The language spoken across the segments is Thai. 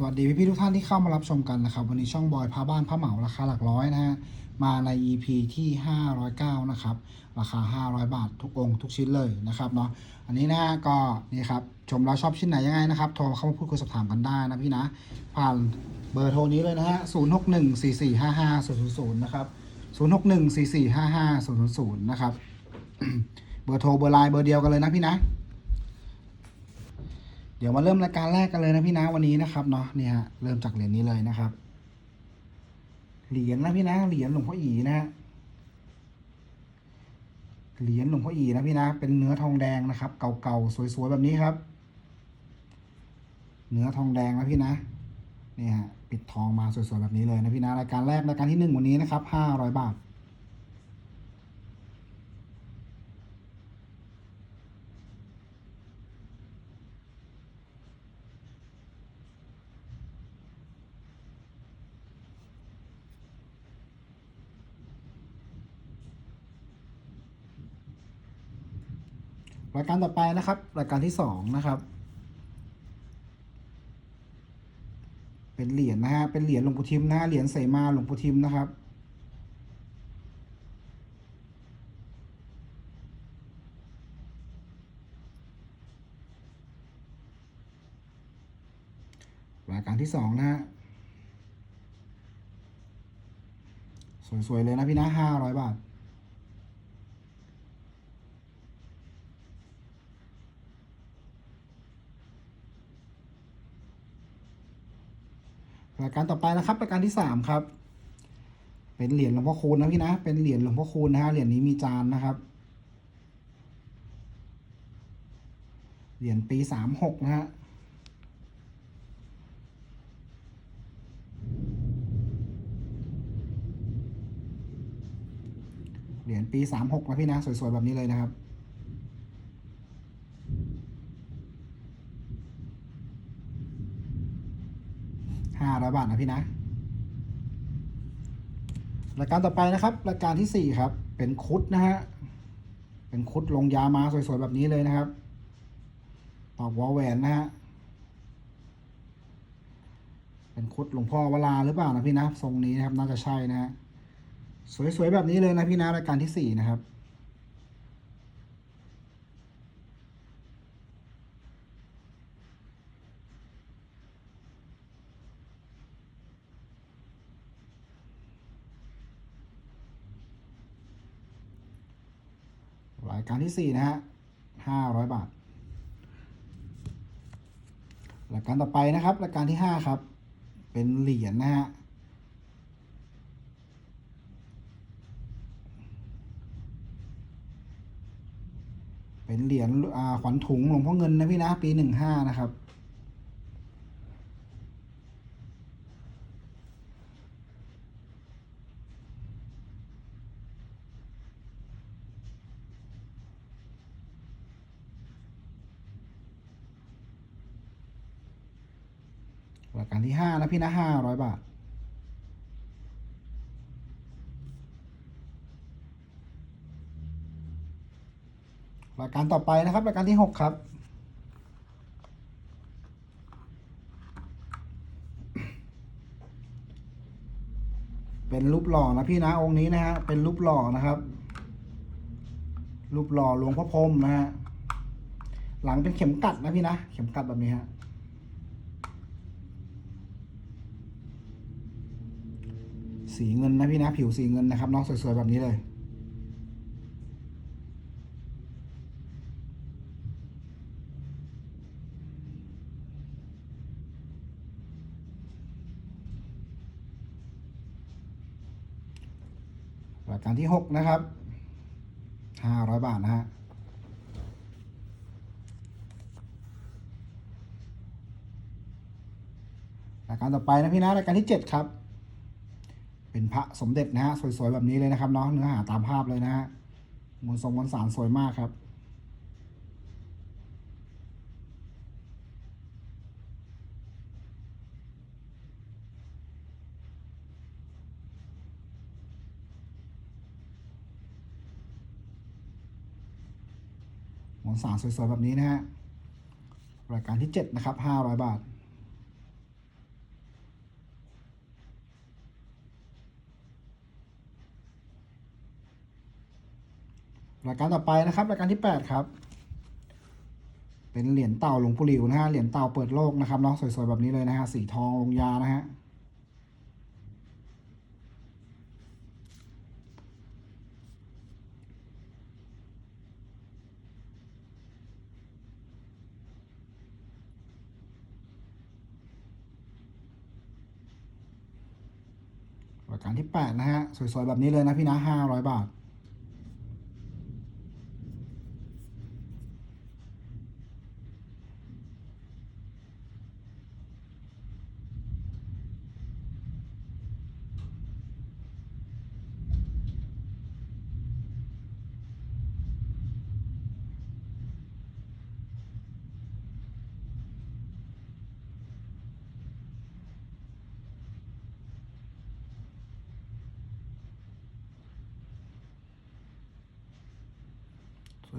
สวัสดีพี่ๆทุกท่านที่เข้ามารับชมกันนะครับ วันนี้ช่องบอยพาบ้านพาเหมาราคาหลักร้อยนะฮะมาใน EP ที่ 509 นะครับ ราคา 500 บาททุกองค์ทุกชิ้นเลยนะครับเนาะอันนี้นะก็นี่ครับชมแล้วชอบชิ้นไหนยังไงนะครับโทรเข้ามาพูดคุยสอบถามกันได้นะพี่นะ ผ่านเบอร์โทรนี้เลยนะฮะ 0614455000 นะครับ 0614455000 นะครับ เบอร์โทรเบอร์ไลน์เบอร์เดียวกันเลยนะพี่นะ เดี๋ยวมาเริ่มรายการแรกกันเลยนะพี่นะวันนี้นะครับเนาะเนี่ยฮะเริ่มจากเหรียญนี้เลยนะครับ เหรียญนะพี่นะเหรียญหลวงพ่ออีนะฮะเหรียญหลวงพ่ออีนะพี่นะ เป็นเนื้อทองแดงนะครับ เก่าๆสวยๆแบบนี้ครับ เนื้อทองแดงนะพี่นะเนี่ยฮะปิดทองมาสวยๆแบบนี้เลยนะพี่นะรายการแรกรายการที่หนึ่งวันนี้นะครับห้าร้อยบาท รายการต่อไปนะครับ รายการที่สองนะครับ เป็นเหรียญนะฮะเป็นเหรียญหลวงปู่ทิมนะฮะเหรียญเสมาหลวงปู่ทิมนะครับรายการที่สองนะฮะสวยๆเลยนะพี่นะห้าร้อยบาท รายการต่อไปนะครับรายการที่สามครับ เป็นเหรียญหลวงพ่อคูณนะพี่นะ เป็นเหรียญหลวงพ่อคูณนะฮะเหรียญนี้มีจานนะครับ เหรียญปีสามหกนะฮะเหรียญปีสามหกนะพี่นะ สวยๆแบบนี้เลยนะครับ ห้าร้ อยบาทนะพี่นะรายการต่อไปนะครับ รายการที่สี่ครับ เป็นคุดนะฮะเป็นคุดลงยามาสวยๆแบบนี้เลยนะครับ ตอกวอลแหวนนะฮะเป็นคุดหลวงพ่อวลาหรือเปล่านะพี่นะทรงนี้นะครับน่าจะใช่นะฮะสวยๆแบบนี้เลยนะพี่นะรายการที่สี่นะครับ รายการที่สี่นะฮะห้าร้อยบาทรายการต่อไปนะครับรายการที่ห้าครับ เป็นเหรียญนะฮะเป็นเหรียญขวัญถุงหลวงพ่อเงินนะพี่นะ ปีหนึ่งห้านะครับ รายการที่ห้านะพี่นะห้าร้อยบาทรายการต่อไปนะครับรายการที่หกครับเป็นรูปหล่อนะพี่นะองค์นี้นะฮะเป็นรูปหล่อนะครับ รูปหล่อหลวงพ่อพรมนะฮะหลังเป็นเข็มกัดนะพี่นะ เข็มกัดแบบนี้ฮะ สีเงินนะพี่นะผิวสีเงินนะครับน้องสวยๆแบบนี้เลยรายการที่หกนะครับห้าร้อยบาทนะฮะรายการต่อไปนะพี่นะรายการที่เจ็ดครับ เป็นพระสมเด็จนะฮะสวยๆแบบนี้เลยนะครับเนาะเนื้อหาตามภาพเลยนะฮะมวลทรงมวลสารสวยมากครับ มวลสารสวยๆแบบนี้นะฮะรายการที่เจ็ดนะครับห้าร้อยบาท รายการต่อไปนะครับ รายการที่ 8 ครับ เป็นเหรียญเต่าหลวงปู่หลิวนะฮะเหรียญเต่าเปิดโลกนะครับเนาะสวยๆแบบนี้เลยนะฮะสีทองลงยานะฮะรายการที่ 8 นะฮะ สวยๆ แบบนี้เลยนะพี่นะ500 บาท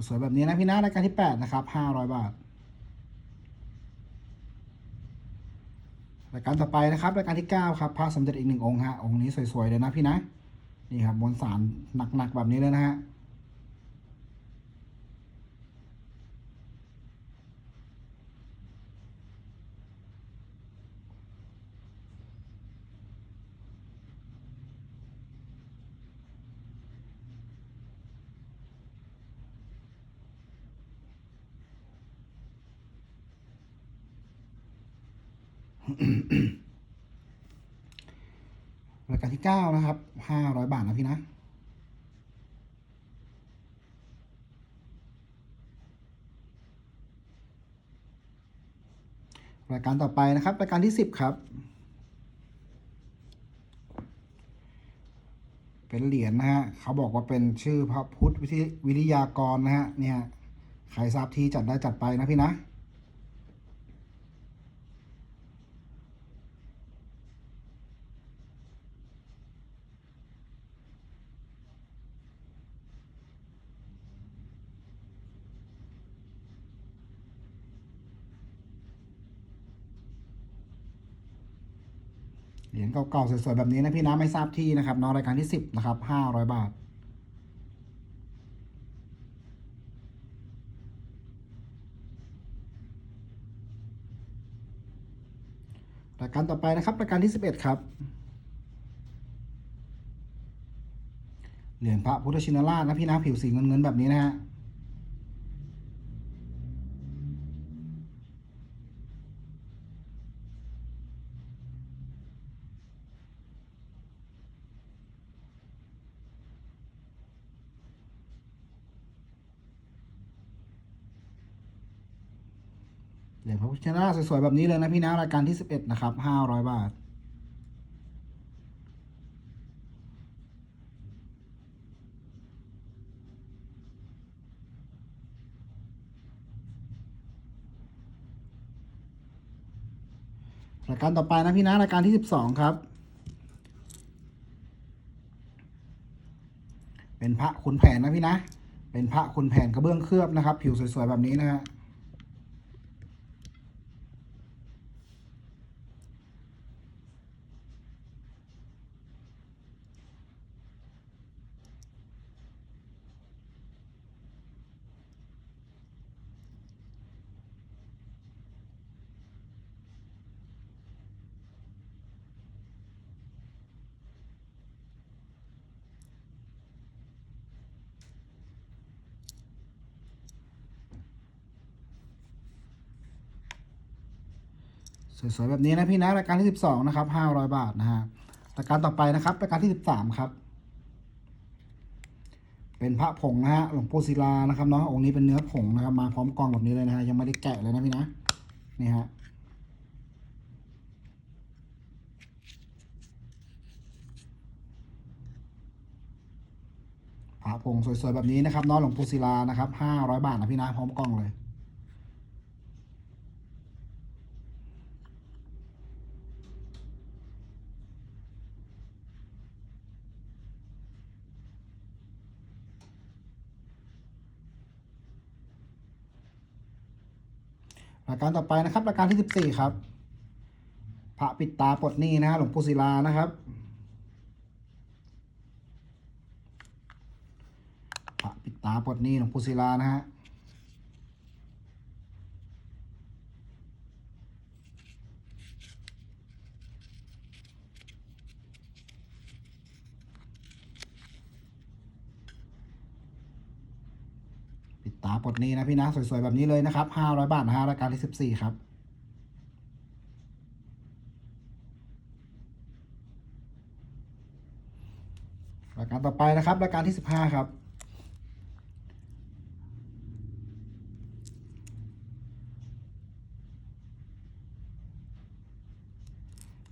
สวยแบบนี้นะพี่นะรายการที่8นะครับ500บาทรายการต่อไปนะครับรายการที่9ครับพระสมเด็จอีกหนึ่งองค์ฮะองค์นี้สวยๆเลยนะพี่นะนี่ครับบนสารหนักๆแบบนี้เลยนะฮะ รายการที่9นะครับ500บาทนะพี่นะรายการต่อไปนะครับ รายการที่10ครับ เป็นเหรียญนะฮะเขาบอกว่าเป็นชื่อพระพุทธวิทยวิทยากรนะฮะเนี่ยใครทราบที่จัดได้จัดไปนะพี่นะ เก่าๆสวยๆแบบนี้นะพี่นะไม่ทราบที่นะครับเนอะรายการที่10นะครับ500บาทรายการต่อไปนะครับรายการที่11ครับเหรียญพระพุทธชินราชนะพี่นะผิวสีเงินๆแบบนี้นะฮะ เหรียญพระพุทธ ชนราชสวยๆแบบนี้เลยนะพี่นะรายการที่ 11 นะครับ 500 บาท รายการต่อไปนะพี่นะรายการที่ 12 ครับ เป็นพระขุนแผนนะพี่นะ เป็นพระขุนแผนกระเบื้องเคลือบนะครับ ผิวสวยๆแบบนี้นะฮะ สวยๆแบบนี้นะพี่นะรายการที่ 12 นะครับ 500 บาทนะฮะรายการต่อไปนะครับรายการที่ 13 ครับ เป็นพระผงนะฮะหลวงปู่ศิลานะครับเนาะองค์นี้เป็นเนื้อผงนะครับ มาพร้อมกล่องแบบนี้เลยนะฮะยังไม่ได้แกะเลยนะพี่นะนี่ฮะพระผงสวยๆแบบนี้นะครับเนาะหลวงปู่ศิลานะครับ500 บาทนะพี่นะพร้อมกล่องเลย รายการต่อไปนะครับรายการที่สิบสี่ครับพระปิดตาปลดหนี้นะฮะหลวงปู่ศิลานะครับพระปิดตาาปลดหนี้หลวงปู่ศิลานะฮะ ปิดตาปลดนี้นะพี่นะ สวยๆ แบบนี้เลยนะครับ500บาทนะฮะรายการที่14ครับรายการต่อไปนะครับรายการที่15ครับ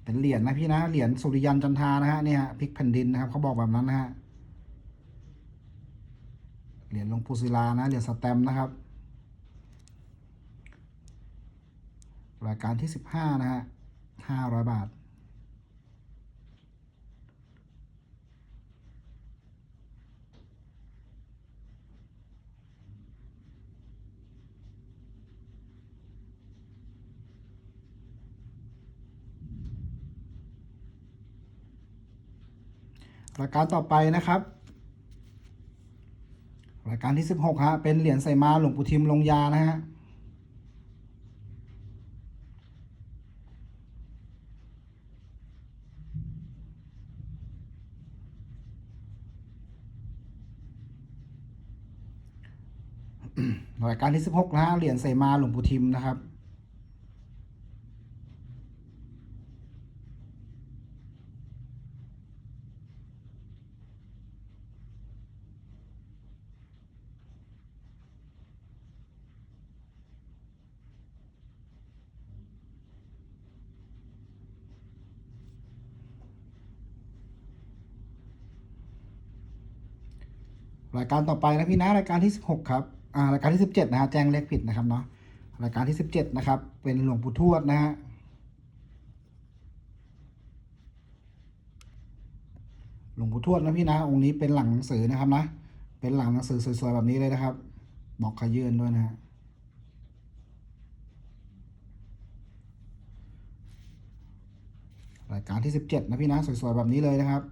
เป็นเหรียญนะพี่นะเหรียญสุริยันจันทานะฮะเนี่ยพลิกแผ่นดินนะครับเขาบอกแบบนั้นนะฮะ รียญหลวงปู่ศิลานะเหรียญสแตมป์นะครับ รายการที่ 15 นะฮะ500 บาท รายการต่อไปนะครับ รายการที่ 16ฮะเป็นเหรียญใส่มาหลวงปู่ทิมลงยานะฮะรายการที่ 16นะฮะเหรียญใส่มาหลวงปู่ทิมนะครับายการต่อไปนะพี่นะรายการที่ 16 ครับอ่ารายการที่ 17 นะฮะแจ้งเลขผิดนะครับเนาะรายการที่ 17 นะครับ เป็นหลวงปู่ทวดนะฮะหลวงปู่ทวดนะพี่นะองค์นี้เป็นหลังหนังสือนะครับนะเป็นหลังหนังสือสวยๆแบบนี้เลยนะครับ บอกขยื่นด้วยนะฮะรายการที่ 17 นะพี่นะสวยๆแบบนี้เลยนะครับ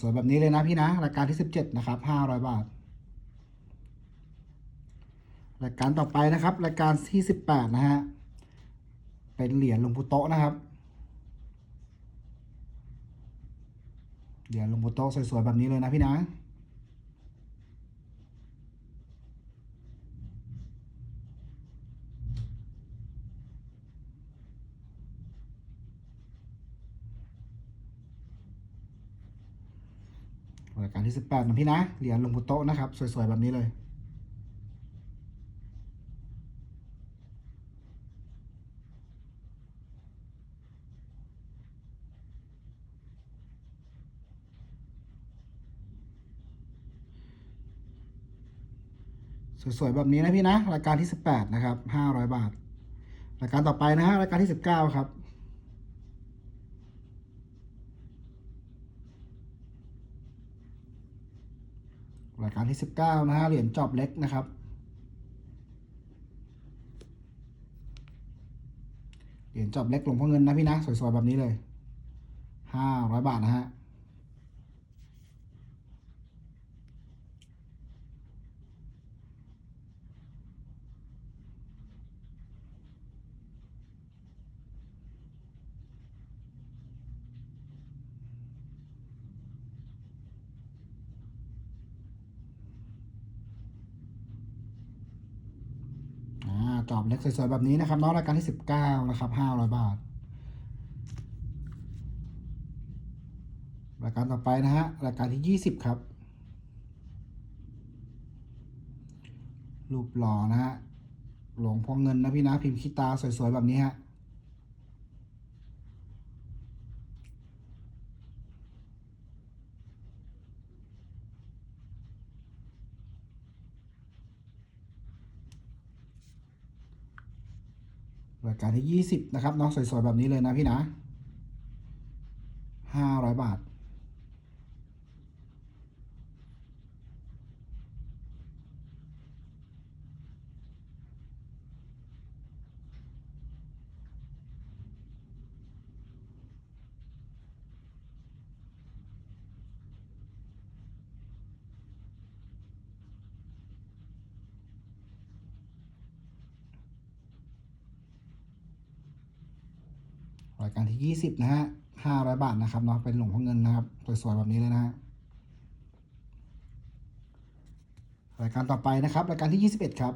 สวยๆแบบนี้เลยนะพี่นะ รายการที่สิบเจ็ดนะครับห้าร้อยบาท รายการต่อไปนะครับ รายการที่สิบแปดนะฮะ เป็นเหรียญหลวงพุโตะนะครับ เหรียญหลวงพุโตะสวยๆแบบนี้เลยนะพี่นะ รายการที่ 18นะพี่นะ เหรียญหลวงปู่โตะนะครับ สวย ๆ แบบนี้เลย สวย ๆ แบบนี้นะพี่นะ รายการที่ 18 นะครับ 500 บาท รายการต่อไปนะฮะ รายการที่ 19 ครับ รายการที่ 19 นะฮะ เหรียญจอบเล็กนะครับ เหรียญจอบเล็กหลวงพ่อเงินนะพี่นะ สวยๆ แบบนี้เลย 500 บาทนะฮะ อ่าจอบ เล็กสวยๆแบบนี้นะครับน้องรายการที่ 19 นะครับ 500 บาท รายการต่อไปนะฮะรายการที่ 20 ครับ รูปหล่อนะฮะหลวงพ่อเงินนะพี่นะพิมพ์ขี้ตาสวยๆแบบนี้ฮะ ร รายการที่ยี่สิบนะครับเนาะสวยๆแบบนี้เลยนะพี่นะห้าร้อยบาท รายการที่ยี่สิบนะฮะห้าร้อยบาทนะครับเนาะเป็นหลวงพ่อเงินนะครับสวยๆแบบนี้เลยนะฮะรายการต่อไปนะครับ รายการที่ยี่สิบเอ็ดครับ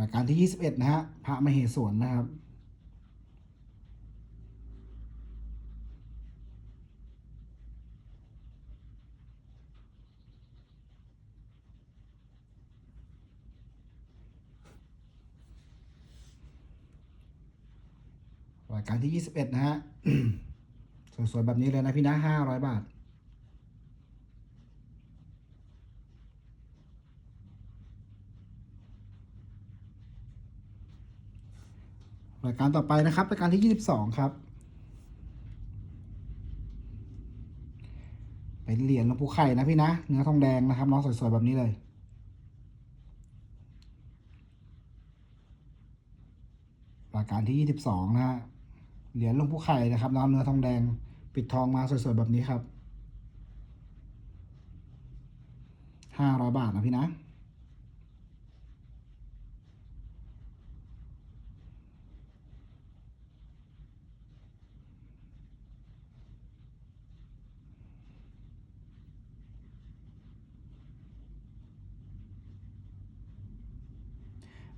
รายการที่ 21 นะฮะ พระมเหสวนนะครับ การที่21นะฮะสวยๆแบบนี้เลยนะพี่นะ500บาทรายการต่อไปนะครับรายการที่ 22 ครับ เป็นเหรียญหลวงปู่ไข่นะพี่นะ เนื้อทองแดงนะครับน้องสวยๆ แบบนี้เลย รายการที่ 22 นะฮะ เหรียญหลวงปู่ไข่นะครับน้องเนื้อทองแดงปิดทองมาสวยๆแบบนี้ครับ500บาทนะพี่นะ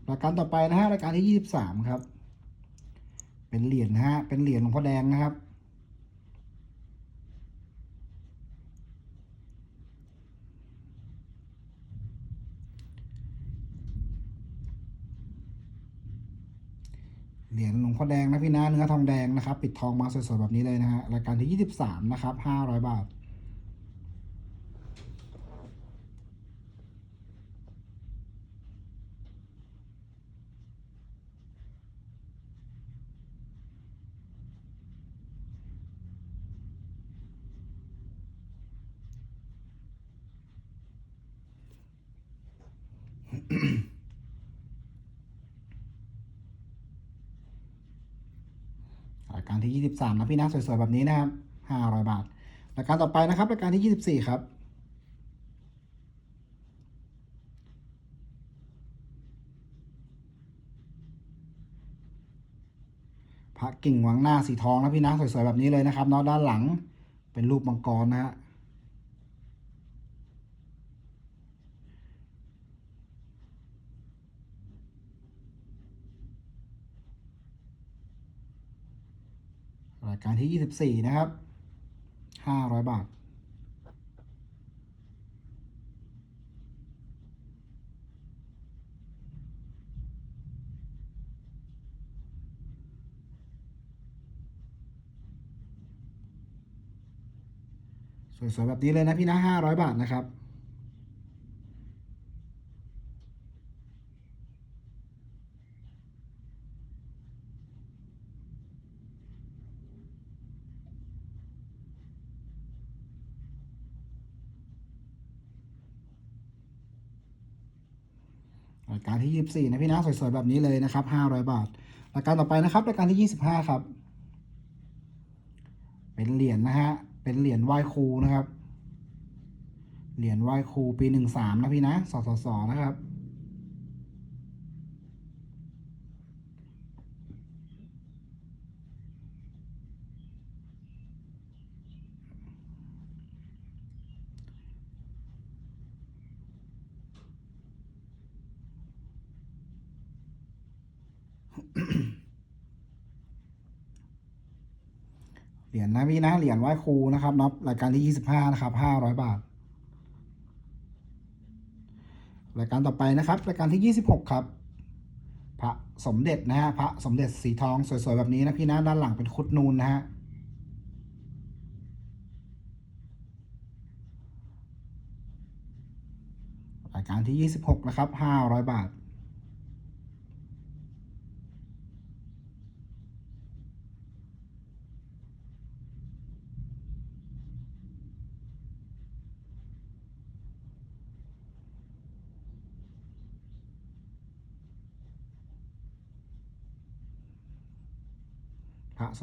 รายการต่อไปนะฮะรายการที่ยี่สิบสามครับ เป็นเหรียญนะฮะ เป็นเหรียญหลวงพ่อแดงนะครับ เหรียญหลวงพ่อแดงนะพี่นะเนื้อทองแดงนะครับ ปิดทองมาสวยๆแบบนี้เลยนะฮะ รายการที่ยี่สิบสามนะครับห้าร้อยบาท 3นะพี่นะสวยๆแบบนี้นะครับ500 บาทรายการต่อไปนะครับรายการที่ 24 ครับพระกิ่งวังหน้าสีทองนะพี่นะสวยๆแบบนี้เลยนะครับเนาะด้านหลังเป็นรูปมังกรนะฮะ การที่ 24 นะครับ 500 บาท สวยๆแบบนี้เลยนะพี่นะ 500 บาทนะครับ รายการที่ 24 นะพี่นะ สวยๆ แบบนี้เลยนะครับ 500 บาท รายการต่อไปนะครับรายการที่ 25 ครับ เป็นเหรียญนะฮะ เป็นเหรียญไหว้ครูนะครับ เหรียญไหว้ครูปี 13 นะพี่นะสสสนะครับ เหรี ยญนะพี่นะเหรียญไหว้ครูนะครับนาะรายการที่25นะครับ500บาท รายการต่อไปนะครับ รายการที่26ครับพระสมเด็จนะฮะพระสมเด็จสีทองสวยๆแบบนี้นะพี่นะด้านหลังเป็นคุดนูนนะฮะรายการที่26นะครับ500บาท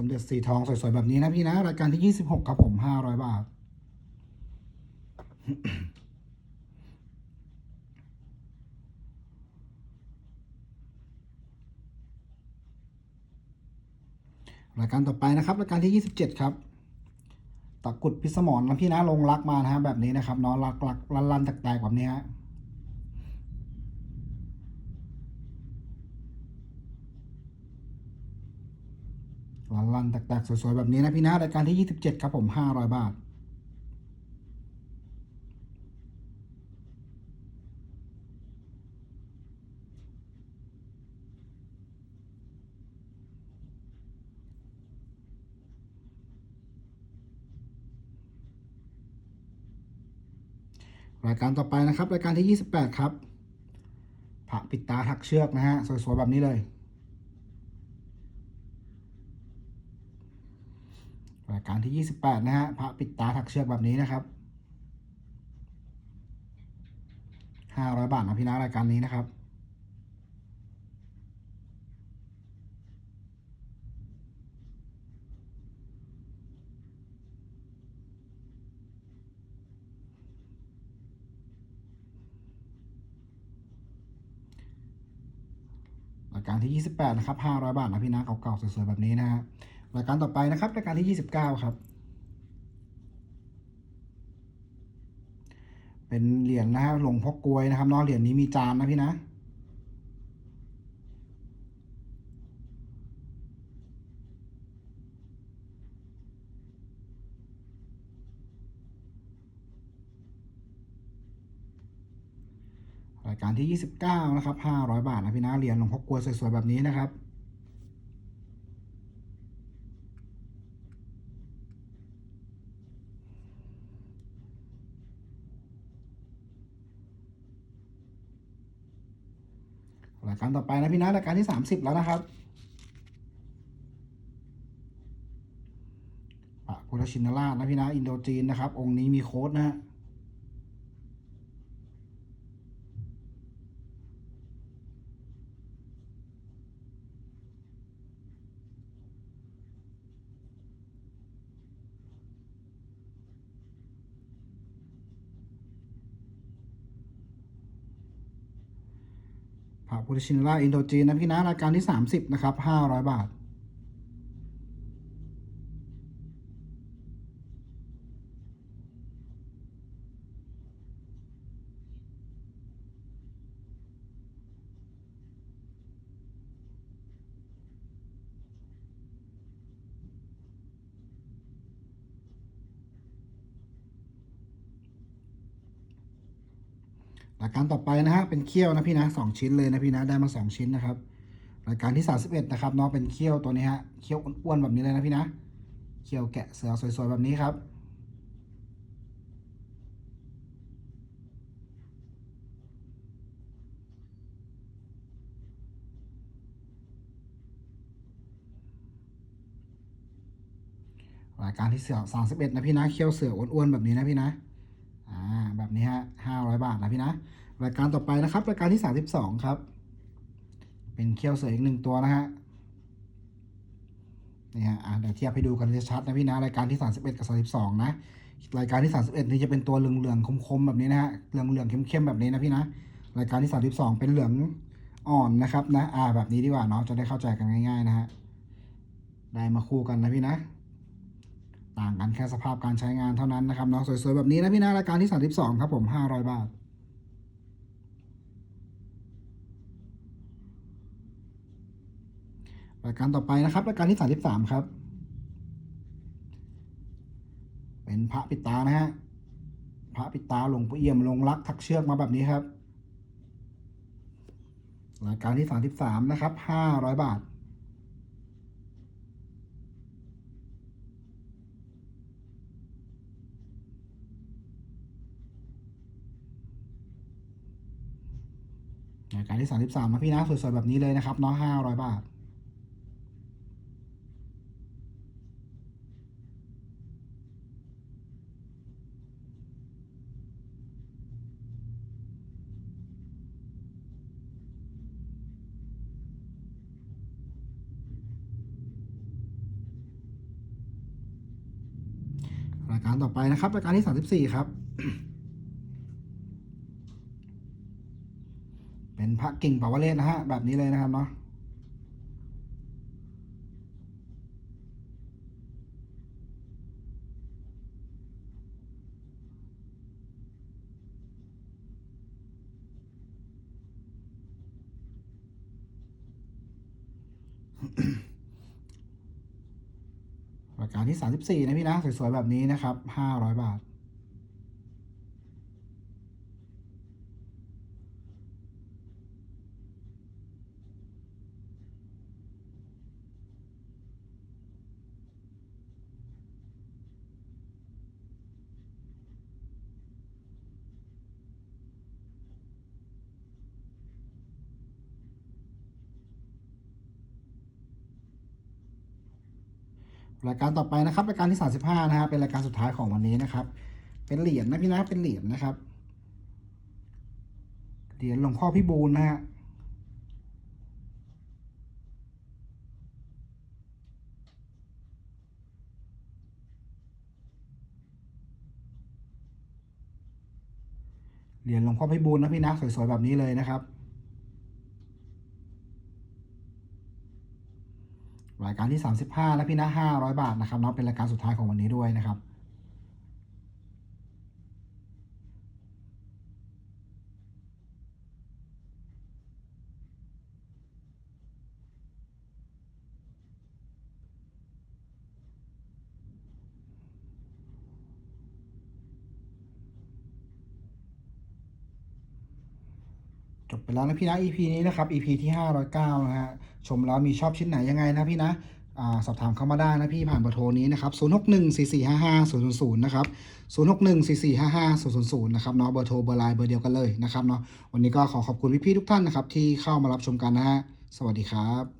สมเด็จสีทองสวยๆ แบบนี้นะพี่นะ รายการที่26ครับผม500บาท รายการต่อไปนะครับ รายการที่27ครับตะกรุดพิสมรนะพี่นะลงรักมานะฮะแบบนี้นะครับเนาะรักรักลันลันแตกๆแบบนี้ฮะ ลันลันแตกๆสวยๆ แบบนี้นะพี่นะรายการที่ 27 ครับผม 500 บาท รายการต่อไปนะครับ รายการที่ 28 ครับพระปิดตาถักเชือกนะฮะ สวยๆ แบบนี้เลย รายการที่ 28 นะฮะพระปิดตาถักเชือกแบบนี้นะครับ 500 บาทนะพี่นะรายการนี้นะครับรายการที่ 28 นะครับ 500 บาทนะพี่นะเก่าๆสวยๆแบบนี้นะฮะ รายการต่อไปนะครับรายการที่ 29 ครับ เป็นเหรียญนะฮะหลวงพ่อกลวยนะครับเนาะเหรียญนี้มีจานนะพี่นะรายการที่ 29 นะครับ 500 บาทนะพี่นะเหรียญหลวงพ่อกลวยสวยๆแบบนี้นะครับ รายการต่อไปนะพี่นะรายการที่30แล้วนะครับพระพุทธชินราชนะพี่นะอินโดจีนนะครับ องค์นี้มีโค้ดนะฮะ พระพุทธชิน่าอินโดจีนนะพี่นะรายการที่ 30 นะครับ 500 บาท รายการต่อไปนะฮะเป็นเขี้ยวนะพี่นะสองชิ้นเลยนะพี่นะได้มาสองชิ้นนะครับรายการที่ 31 นะครับเนาะเป็นเขี้ยวตัวนี้ฮะเขี้ยวอ้วนๆแบบนี้เลยนะพี่นะเขี้ยวแกะเสือสวยๆแบบนี้ครับ รายการที่เสือ31 นะพี่นะเขี้ยวเสืออ้วนๆแบบนี้นะพี่นะ แบบนี้ฮะห้าร้อยบาทนะพี่นะ รายการต่อไปนะครับ รายการที่สามสิบสองครับ เป็นเคี้ยวเสืออีกหนึ่งตัวนะฮะนี่ฮะอ่าเดี๋ยวเทียบให้ดูกันชัดๆนะพี่นะ รายการที่สามสิบเอ็ดกับสามสิบสองนะ รายการที่สามสิบเอ็ดนี่จะเป็นตัวเหลืองๆคมๆแบบนี้นะฮะ เหลืองๆเข้มๆแบบนี้นะพี่นะ รายการที่สามสิบสองเป็นเหลืองอ่อนนะครับนะ อ่าแบบนี้ดีกว่าเนาะ จะได้เข้าใจกันง่าย ๆ นะฮะ ได้มาคู่กันนะพี่นะ ต่างกันแค่สภาพการใช้งานเท่านั้นนะครับเนาะสวยๆ แบบนี้นะพี่นะรายการที่ 32 ครับผม 500 บาทรายการต่อไปนะครับรายการที่ 33 ครับ เป็นพระปิตานะฮะพระปิตาหลวงปู่เอี่ยมลงรักทักเชือกมาแบบนี้ครับรายการที่ 33 นะครับ 500 บาท รายการที่ 33นะพี่นะสวยๆแบบนี้เลยนะครับเนาะ500บาทรายการต่อไปนะครับรายการที่ 34 ครับ เป็น พระกิ่งปาวเลศนะฮะ แบบนี้เลยนะครับเนาะรายการที่ 34 นะพี่นะ สวยๆ แบบนี้นะครับ 500 บาท รายการต่อไปนะครับรายการที่ 35 นะฮะเป็นรายการสุดท้ายของวันนี้นะครับ เป็นเหรียญนะพี่นะเป็นเหรียญนะครับเหรียญหลวงพ่อพี่บูลนะฮะเหรียญหลวงพ่อพี่บูลนะพี่นะสวยๆแบบนี้เลยนะครับ รายการที่ 35 นะพี่นะ 500 บาทนะครับเนาะเป็นรายการสุดท้ายของวันนี้ด้วยนะครับจบไปแล้วนะพี่นะ EP นี้นะครับ EP ที่ 509 นะฮะชมแล้วมีชอบชิ้นไหนยังไงนะพี่นะอสอบถามเข้ามาได้นะพี่ผ่านเบอร์โทรนี้นะครับ 0614455000 นะครับ 0614455000 นะครับเนาะเบอร์โทรเบอร์ไลน์เบอร์เดียวกันเลยนะครับเนาะ วันนี้ก็ขอขอบคุณพี่ๆทุกท่านนะครับที่เข้ามารับชมกันนะฮะ สวัสดีครับ